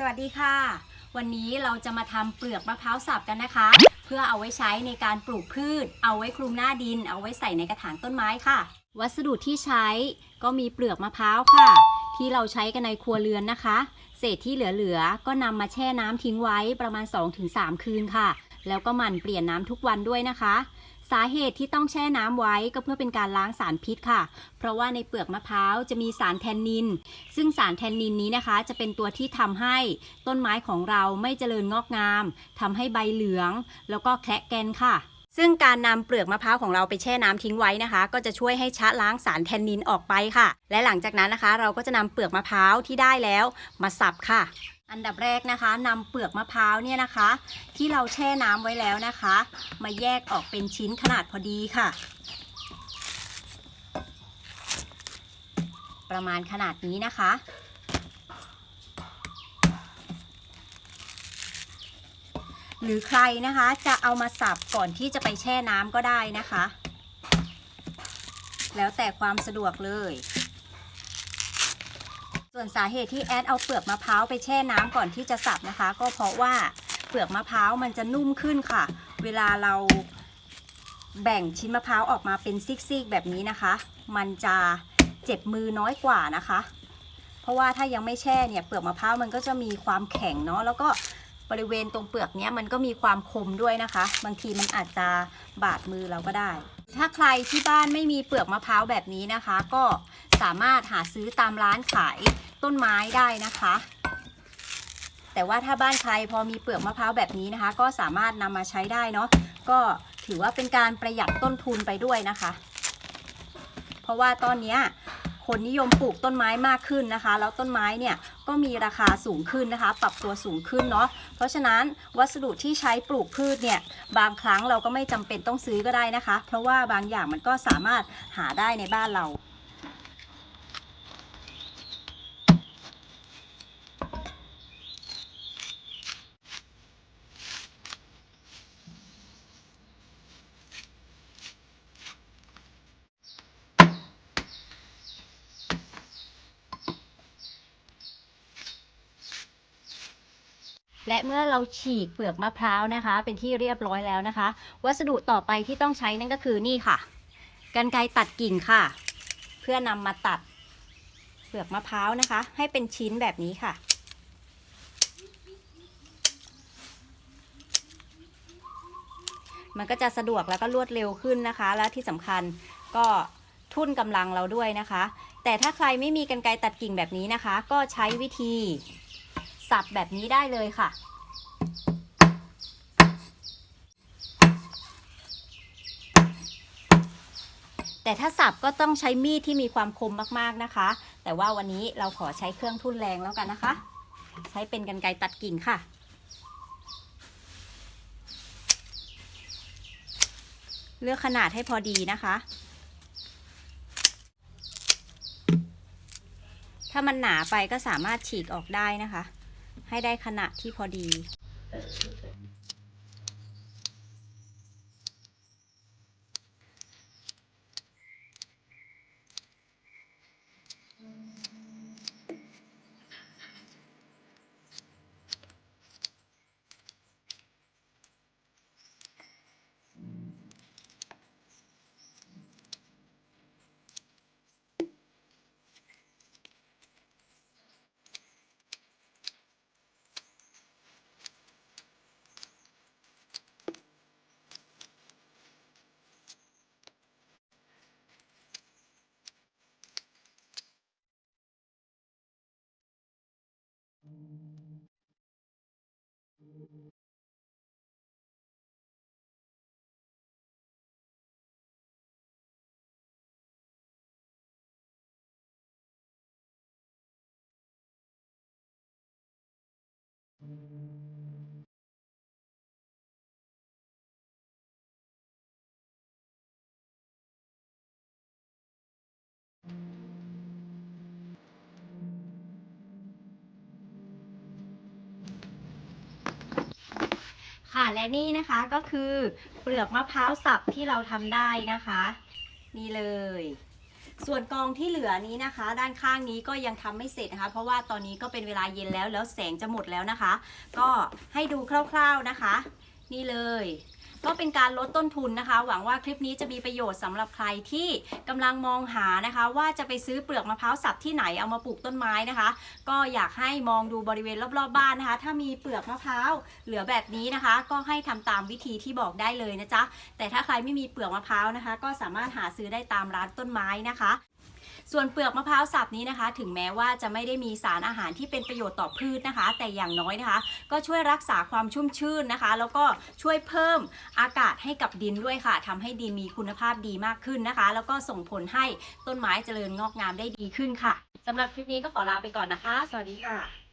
สวัสดีค่ะ วันนี้เราจะมาทำเปลือกมะพร้าวสับกันนะคะ เพื่อเอาไว้ใช้ในการปลูกพืช เอาไว้คลุมหน้าดิน เอาไว้ใส่ในกระถางต้นไม้ค่ะ วัสดุที่ใช้ก็มีเปลือกมะพร้าวค่ะ ที่เราใช้กันในครัวเรือนนะคะ เศษที่เหลือๆก็นำมาแช่น้ำทิ้งไว้ประมาณ 2-3 คืนค่ะ แล้วก็หมั่นเปลี่ยนน้ำทุกวันด้วยนะคะ สาเหตุที่ต้องแช่น้ำไว้ก็เพื่อเป็นการล้างสารพิษค่ะ เพราะว่าในเปลือกมะพร้าวจะมีสารแทนนิน ซึ่งสารแทนนินนี้นะคะ จะเป็นตัวที่ทำให้ต้นไม้ของเราไม่เจริญงอกงามทำให้ใบเหลือง แล้วก็แคละแกนค่ะ ซึ่งการนำเปลือกมะพร้าวของเราไปแช่น้ำทิ้งไว้นะคะ ก็จะช่วยให้ชะล้างสารแทนนินออกไปค่ะ และหลังจากนั้นนะคะ เราก็จะนำเปลือกมะพร้าวที่ได้แล้วมาสับค่ะ อันดับแรกนะคะนำเปลือกมะพร้าวเนี่ยนะคะ ที่เราแช่น้ำไว้แล้วนะคะ มาแยกออกเป็นชิ้นขนาดพอดีค่ะ ประมาณขนาดนี้นะคะ หรือใครนะคะจะเอามาสับก่อนที่จะไปแช่น้ำก็ได้นะคะ แล้วแต่ความสะดวกเลย ส่วนสาเหตุที่แอดเอาเปลือกมะพร้าวไปแช่น้ำก่อนที่จะสับนะคะ ก็เพราะว่าเปลือกมะพร้าวมันจะนุ่มขึ้นค่ะ เวลาเราแบ่งชิ้นมะพร้าวออกมาเป็นซิกๆแบบนี้นะคะ มันจะเจ็บมือน้อยกว่านะคะ เพราะว่าถ้ายังไม่แช่เนี่ยเปลือกมะพร้าวมันก็จะมีความแข็งเนาะแล้วก็ บริเวณตรงเปลือกเนี้ยมันก็มีความคมด้วยนะคะ บางทีมันอาจจะบาดมือเราก็ได้ ถ้าใครที่บ้านไม่มีเปลือกมะพร้าวแบบนี้นะคะ ก็สามารถหาซื้อตามร้านขายต้นไม้ได้นะคะ แต่ว่าถ้าบ้านใครพอมีเปลือกมะพร้าวแบบนี้นะคะ ก็สามารถนำมาใช้ได้เนาะก็ถือว่าเป็นการประหยัดต้นทุนไปด้วยนะคะ เพราะว่าตอนเนี้ย คนนิยมปลูกต้นไม้มากขึ้นนะคะ แล้วต้นไม้เนี่ยก็มีราคาสูงขึ้นนะคะ ปรับตัวสูงขึ้นเนาะเพราะฉะนั้นวัสดุที่ใช้ปลูกพืชเนี่ยบางครั้งเราก็ไม่จำเป็นต้องซื้อก็ได้นะคะ เพราะว่าบางอย่างมันก็สามารถหาได้ในบ้านเรา และเมื่อเราฉีกเปลือกมะพร้าวนะคะ เป็นที่เรียบร้อยแล้วนะคะ วัสดุต่อไปที่ต้องใช้นั่นก็คือนี่ค่ะกรรไกรตัดกิ่งค่ะ เพื่อนำมาตัดเปลือกมะพร้าวนะคะ ให้เป็นชิ้นแบบนี้ค่ะมันก็จะสะดวกแล้วก็รวดเร็วขึ้นนะคะ และที่สำคัญก็ทุ่นกำลังเราด้วยนะคะ แต่ถ้าใครไม่มีกรรไกรตัดกิ่งแบบนี้นะคะ ก็ใช้วิธี สับแบบนี้ได้เลยค่ะ แต่ถ้าสับก็ต้องใช้มีดที่มีความคมมากๆนะคะ แต่ว่าวันนี้เราขอใช้เครื่องทุ่นแรงแล้วกันนะคะ ใช้เป็นกรรไกรตัดกิ่งค่ะเลือกขนาดให้พอดีนะคะ ถ้ามันหนาไปก็สามารถฉีกออกได้นะคะ ให้ได้ขนาดที่พอดี ค่ะและนี่นะคะก็คือเปลือกมะพร้าวสับที่เราทำได้นะคะ นี่เลย ส่วนกองที่เหลือนี้นะคะ ด้านข้างนี้ก็ยังทำไม่เสร็จนะคะ เพราะว่าตอนนี้ก็เป็นเวลาเย็นแล้วแล้วแสงจะหมดแล้วนะคะ ก็ให้ดูคร่าว ๆนะคะ นี่เลย ก็เป็นการลดต้นทุนนะคะ หวังว่าคลิปนี้จะมีประโยชน์สำหรับใครที่กำลังมองหานะคะ ว่าจะไปซื้อเปลือกมะพร้าวสับที่ไหนเอามาปลูกต้นไม้นะคะ ก็อยากให้มองดูบริเวณรอบๆบ้านนะคะ ถ้ามีเปลือกมะพร้าวเหลือแบบนี้นะคะ ก็ให้ทำตามวิธีที่บอกได้เลยนะจ๊ะแต่ถ้าใครไม่มีเปลือกมะพร้าวนะคะ ก็สามารถหาซื้อได้ตามร้านต้นไม้นะคะ ส่วนเปลือกมะพร้าวสับนี้นะคะ ถึงแม้ว่าจะไม่ได้มีสารอาหารที่เป็นประโยชน์ต่อพืชนะคะ แต่อย่างน้อยนะคะ ก็ช่วยรักษาความชุ่มชื่นนะคะ แล้วก็ช่วยเพิ่มอากาศให้กับดินด้วยค่ะทำให้ดินมีคุณภาพดีมากขึ้นนะคะ แล้วก็ส่งผลให้ต้นไม้เจริญงอกงามได้ดีขึ้นค่ะสำหรับคลิปนี้ก็ขอลาไปก่อนนะคะ สวัสดีค่ะ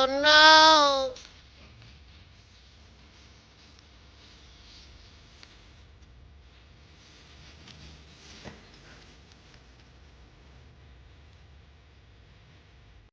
Oh no!